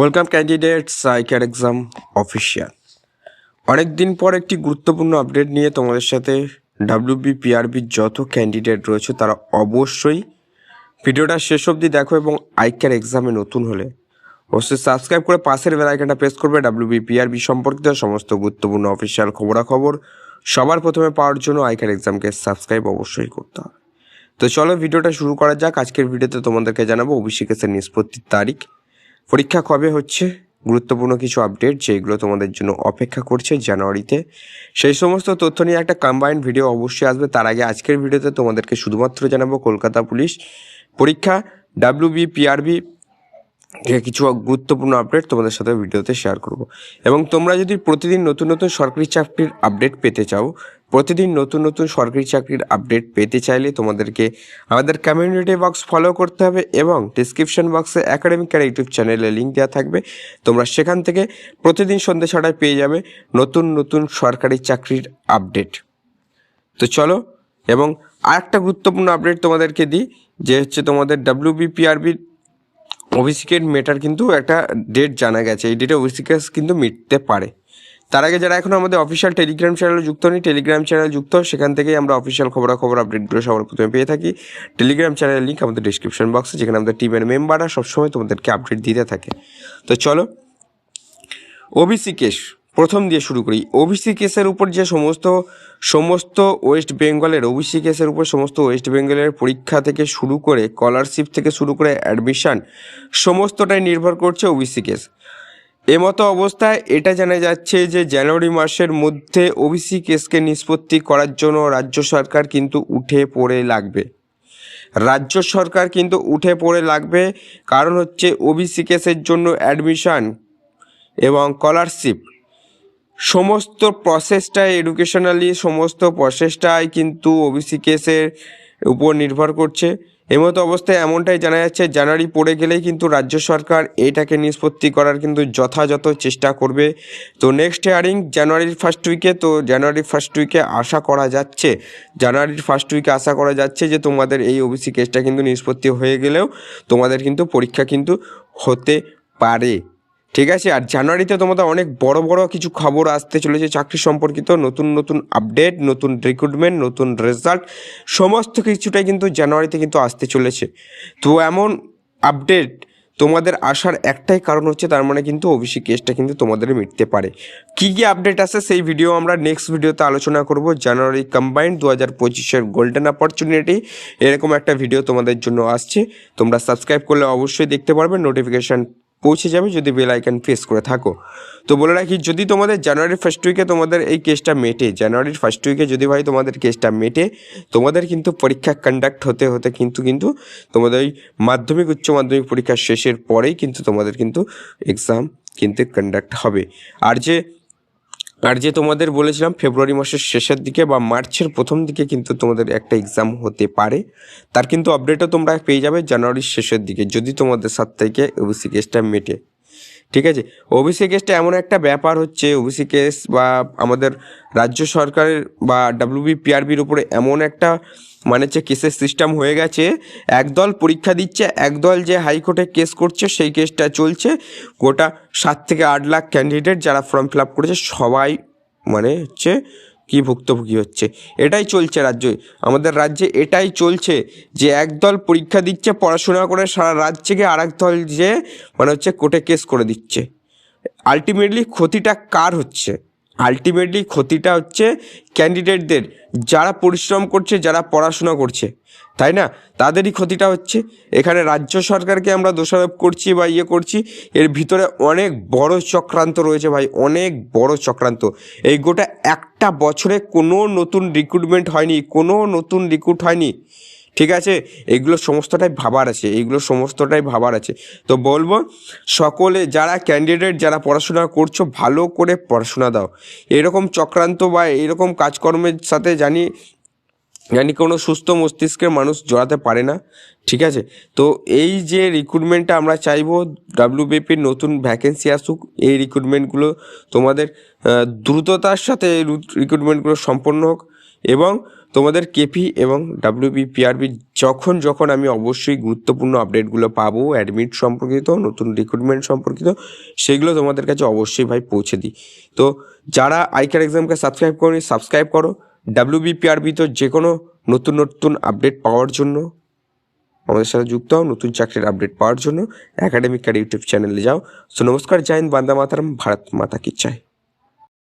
Welcome candidates ICAR exam official অনেক দিন পর একটি গুরুত্বপূর্ণ আপডেট নিয়ে তোমাদের সাথে ডাব্লিউবি পিআরবির যত ক্যান্ডিডেট রয়েছে, তারা অবশ্যই ভিডিওটা শেষ অবধি দেখো এবং আইকার এক্সামে নতুন হলে। অবশ্যই সাবস্ক্রাইব করে পাশের বেল আইকনটা প্রেস করবে ডাব্লিউবি পিআরবি সম্পর্কিত সমস্ত গুরুত্বপূর্ণ অফিসিয়াল খবরাখবর। সবার প্রথমে পাওয়ার জন্য আইকার এক্সামকে সাবস্ক্রাইব অবশ্যই করতে হবে। তো চলো ভিডিওটা শুরু করা যাক। আজকের ভিডিওতে তোমাদেরকে জানাব অভিষেকের নিষ্পত্তির তারিখ। পরীক্ষা কবে হচ্ছে? গুরুত্বপূর্ণ কিছু আপডেট যেগুলো তোমাদের জন্য অপেক্ষা করছে জানুয়ারিতে। সেই সমস্ত তথ্য নিয়ে একটা কম্বাইন্ড ভিডিও অবশ্যই আসবে। তার আগে আজকের ভিডিওতে তোমাদেরকে শুধুমাত্র জানাব কলকাতা পুলিশ পরীক্ষা ডাব্লিউবি পিআরবি কিছু গুরুত্বপূর্ণ আপডেট তোমাদের সাথে ভিডিওতে শেয়ার করব। এবং তোমরা যদি প্রতিদিন নতুন নতুন সরকারি চাকরির আপডেট পেতে চাও, প্রতিদিন নতুন নতুন সরকারি চাকরির আপডেট পেতে চাইলে তোমাদেরকে আমাদের কমিউনিটি বক্স ফলো করতে হবে এবং ডিসক্রিপশন বক্সে একাডেমিক কেয়ার ইউটিউব চ্যানেলে লিঙ্ক দেওয়া থাকবে। তোমরা সেখান থেকে প্রতিদিন সন্ধ্যে ছটায় পেয়ে যাবে নতুন নতুন সরকারি চাকরির আপডেট তো চলো, এবং আরেকটা গুরুত্বপূর্ণ আপডেট তোমাদেরকে দিই, যে হচ্ছে তোমাদের ডাব্লিউবিপিআরবির ওবিসিকের মেটার কিন্তু একটা ডেট জানা গেছে। এই ডেটে অভিষেকাস কিন্তু মিটতে পারে। তার আগে যারা এখন আমাদের অফিসিয়াল টেলিগ্রাম চ্যানেলে যুক্ত নেই টেলিগ্রাম চ্যানেল যুক্ত, সেখান থেকেই আমরা অফিসিয়াল খবরাখবর আপডেটগুলো সবার প্রথমে পেয়ে থাকি। টেলিগ্রাম চ্যানেলের লিঙ্ক আমাদের ডিসক্রিপশন বক্সে যেখানে আমাদের টিমের মেম্বাররা সবসময় তোমাদেরকে আপডেট দিতে থাকে। তো চলো ওবিসি প্রথম দিয়ে শুরু করি। ওবিসি কেসের উপর যে সমস্ত সমস্ত ওয়েস্ট বেঙ্গলের, ওবিসি কেসের উপর সমস্ত ওয়েস্ট বেঙ্গলের পরীক্ষা থেকে শুরু করে, স্কলারশিপ থেকে শুরু করে অ্যাডমিশান সমস্তটাই নির্ভর করছে ওবিসি কেস। এমতো অবস্থায় এটা জানা যাচ্ছে যে, জানুয়ারি মাসের মধ্যে ওবিসি কেসকে নিষ্পত্তি করার জন্য রাজ্য সরকার কিন্তু উঠে পড়ে লাগবে। রাজ্য সরকার কিন্তু উঠে পড়ে লাগবে, কারণ হচ্ছে ওবিসি কেসের জন্য অ্যাডমিশান এবং স্কলারশিপ। সমস্ত প্রসেসটাই এডুকেশনালি সমস্ত প্রসেসটাই কিন্তু ওবিসি কেসের উপর নির্ভর করছে। এমতো অবস্থায় এমনটাই জানা যাচ্ছে, জানুয়ারি পড়ে গেলেই কিন্তু রাজ্য সরকার এটাকে নিষ্পত্তি করার কিন্তু যথাযথ চেষ্টা করবে। তো নেক্সট হিয়ারিং জানুয়ারির ফার্স্ট উইকে তো জানুয়ারির ফার্স্ট উইকে আশা করা যাচ্ছে, জানুয়ারির ফার্স্ট উইকে আশা করা যাচ্ছে যে তোমাদের এই ওবিসি কেসটা কিন্তু নিষ্পত্তি হয়ে গেলেও তোমাদের কিন্তু পরীক্ষা কিন্তু হতে পারে। ঠিক আছে, আর জানুয়ারিতে তোমাদের অনেক বড় বড় কিছু খবর আসতে চলেছে চাকরি সম্পর্কিত, নতুন নতুন আপডেট নতুন রিক্রুটমেন্ট নতুন রেজাল্ট সমস্ত কিছুটাই কিন্তু জানুয়ারিতে কিন্তু আসতে চলেছে। তো এমন আপডেট তোমাদের আসার একটাই কারণ হচ্ছে, তার মানে কিন্তু ওবিসি কেসটা কিন্তু তোমাদের মিটতে পারে। কী কী আপডেট আছে সেই ভিডিও আমরা নেক্সট ভিডিওতে আলোচনা করব, জানুয়ারি কম্বাইন্ড দু হাজার পঁচিশের গোল্ডেন অপরচুনিটি এরকম একটা ভিডিও তোমাদের জন্য আসছে। তোমরা সাবস্ক্রাইব করলে অবশ্যই দেখতে পারবে নোটিফিকেশান পৌঁছে যাবে যদি বেল আইকন প্রেস করে থাকো। তো বলে রাখি, যদি তোমাদের জানুয়ারির ফার্স্ট উইকে তোমাদের এই কেসটা মেটে, জানুয়ারির ফার্স্ট উইকে যদি ভাই তোমাদের কেসটা মেটে, তোমাদের কিন্তু পরীক্ষা কন্ডাক্ট হতে হতে কিন্তু কিন্তু তোমাদের ওই মাধ্যমিক, উচ্চ মাধ্যমিক পরীক্ষা শেষের পরেই কিন্তু তোমাদের কিন্তু এক্সাম কিন্তু কন্ডাক্ট হবে। আর যে আর যে তোমাদের বলেছিলাম, ফেব্রুয়ারি মাসের শেষের দিকে বা মার্চের প্রথম দিকে কিন্তু তোমাদের একটা এক্সাম হতে পারে। তার কিন্তু আপডেটও তোমরা পেয়ে যাবে জানুয়ারির শেষের দিকে, যদি তোমাদের সাত থেকে ওবিসি কেসটা মেটে। ঠিক আছে? ওবিসি কেসটা এমন একটা ব্যাপার হচ্ছে, ওবিসি কেস বা আমাদের রাজ্য সরকারের বা ডাব্লিউবি পিআরবির উপরে এমন একটা মানে হচ্ছে কেসের সিস্টেম হয়ে গেছে, একদল পরীক্ষা দিচ্ছে, একদল যে হাইকোর্টে কেস করছে, সেই কেসটা চলছে। গোটা সাত থেকে আট লাখ ক্যান্ডিডেট যারা ফর্ম ফিল আপ করেছে, সবাই মানে হচ্ছে কি ভুক্তভোগী হচ্ছে? এটাই চলছে রাজ্যে। আমাদের রাজ্যে এটাই চলছে যে একদল পরীক্ষা দিচ্ছে, পড়াশোনা করে সারা রাজ্যকে আর দল যে মানে হচ্ছে কোর্টে কেস করে দিচ্ছে। আলটিমেটলি ক্ষতিটা কার হচ্ছে? আলটিমেটলি ক্ষতিটা হচ্ছে ক্যান্ডিডেটদের যারা পরিশ্রম করছে, যারা পড়াশোনা করছে। তাই না? তাদেরই ক্ষতিটা হচ্ছে। এখানে রাজ্য সরকারকে আমরা দোষারোপ করছি বা ইয়ে করছি। এর ভিতরে অনেক বড় চক্রান্ত রয়েছে ভাই, অনেক বড় চক্রান্ত। এই গোটা একটা বছরে কোনো নতুন রিক্রুটমেন্ট হয়নি, কোনো নতুন রিক্রুট হয়নি। ঠিক আছে? এগুলো সমস্তটাই ভাবার আছে এইগুলো সমস্তটাই ভাবার আছে। তো বলব, সকলে যারা ক্যান্ডিডেট যারা পড়াশোনা করছ, ভালো করে পড়াশোনা দাও। এরকম চক্রান্ত বা এরকম কাজকর্মের সাথে জানি জানি কোনো সুস্থ মস্তিষ্কের মানুষ জড়াতে পারে না, ঠিক আছে? তো এই যে রিক্রুটমেন্টটা আমরা চাইব ডাব্লিউবিপির নতুন ভ্যাকেন্সি আসুক, এই রিক্রুটমেন্টগুলো তোমাদের দ্রুততার সাথে রিক্রুটমেন্টগুলো সম্পন্ন হোক এবং তোমাদের কেপি এবং ডাব্লিউবি পিআরবি যখন যখন আমি অবশ্যই গুরুত্বপূর্ণ আপডেটগুলো পাবো অ্যাডমিট সম্পর্কিত, নতুন রিক্রুটমেন্ট সম্পর্কিত, সেগুলো তোমাদের কাছে অবশ্যই ভাই পৌঁছে দিই। তো যারা আইকার এক্সামকে সাবস্ক্রাইব করনি সাবস্ক্রাইব করো। ডাব্লিউবি পিআরবি তো যে কোনো নতুন নতুন আপডেট পাওয়ার জন্য, আমাদের সাথে যুক্ত হও, নতুন চাকরির আপডেট পাওয়ার জন্য একাডেমিক কার ইউটিউব চ্যানেলে যাও। সো নমস্কার, জয় হিন্দ, বান্দা মাতারাম, ভারত মাতা কি চায়।